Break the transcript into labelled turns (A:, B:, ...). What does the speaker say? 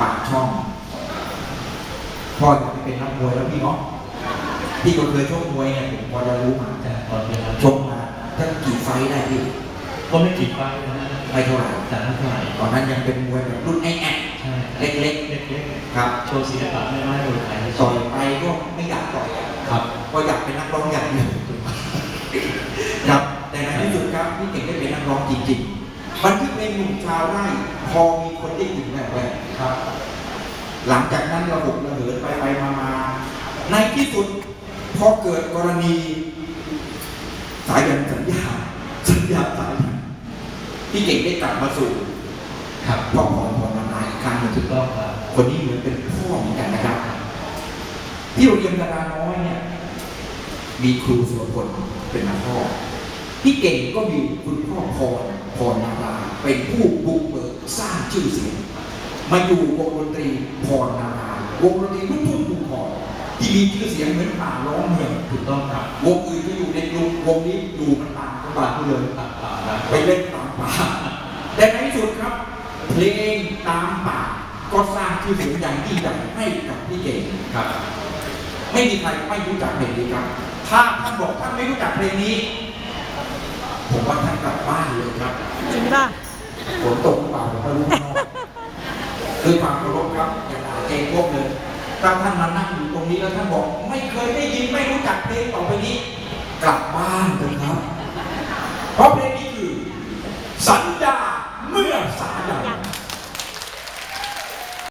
A: ปากช่อง พ่ออยากไปเป็นนักมวยแล้วพี่เนาะพี่ก็เคยชกมวยเนี่ยผมพอจะรู้มา
B: แต่ตอนเป็นนัก
A: ชกมาตั้งกี่ไฟต์ได้พี่
B: ก็ไม่กี่ไฟนะฮะ
A: ไม่เท่าไหร่
B: แต่ไม่เท่าไหร่
A: ตอนนั้นยังเป็นมวยแบบรุ่นแอะ
B: ใช่
A: ๆเล็ก
B: เล็กๆ
A: ๆครับ
B: โชว์ศิลปะไม่ไม้มวยไทยให้
A: ต่อยไปก็ไม่อยากต่อยอะ
B: ครับ
A: ก็อยากเป็นนักร้องอย่างเดียวครับแต่ในที่สุดครับพี่เก่งได้เป็นนักร้องจริงๆบันทึกเพลงหนุ่มชาวไร่พอมีคนได้ยินแบบแรกครับ หลังจากนั้นระบบระเหินไปไปมามา ในที่สุดพอเกิดกรณี สายยันสัญญาสัญญาสายยันพี่เก่งได้กลับมาสู่
B: ครับ
A: พ่อของพรนานาอีกครั้งหนึ่ง
B: ถูกต้องครับ
A: คนนี้เหมือนเป็นพ่อเหมือนกันนะครับ ที่โรงเรียนดาราน้อยเนี่ย มีครูสุรพลเป็นนักพ่อพี่เก่งก็มีคุณพ่อพรพรนาราเป็นผู้บุกเบิกสร้างชื่อเสียง มาอยู่วงดนตรีพรนาราวงดนตรีลูกทุ่งภูพรที่มีชื่อเสียงเหมือนป่าร้องเมือง
B: ถูกต้องครับ
A: วงอื่นก็อยู่ในกรุงวงนี้อยู่มันต่างจังหวัดเลย
B: ตัดป่านะ
A: ไปเล่นตามป่าแต่ในที่สุดครับ เพลงตามป่าก็สร้างชื่อเสียงอย่างยิ่งใหญ่ให้กับพี่เก่ง
B: ครับ
A: ไม่มีใครไม่รู้จักเพลงนี้ครับ ถ้าท่านบอกท่านไม่รู้จักเพลงนี้ ผมว่าท่านกลับบ้านเลยครับ
C: จริงป่ะ
A: ฝนตกหรือเปล่าผมไม่รู้ ด้วยความเคารพครับอย่าด่าเกรงพวกเลยถ้าท่านมานั่งอยู่ตรงนี้แล้วท่านบอก ไม่เคยได้ยินไม่รู้จักเพลงต่อไปนี้ กลับบ้านเลยครับเพราะเพลง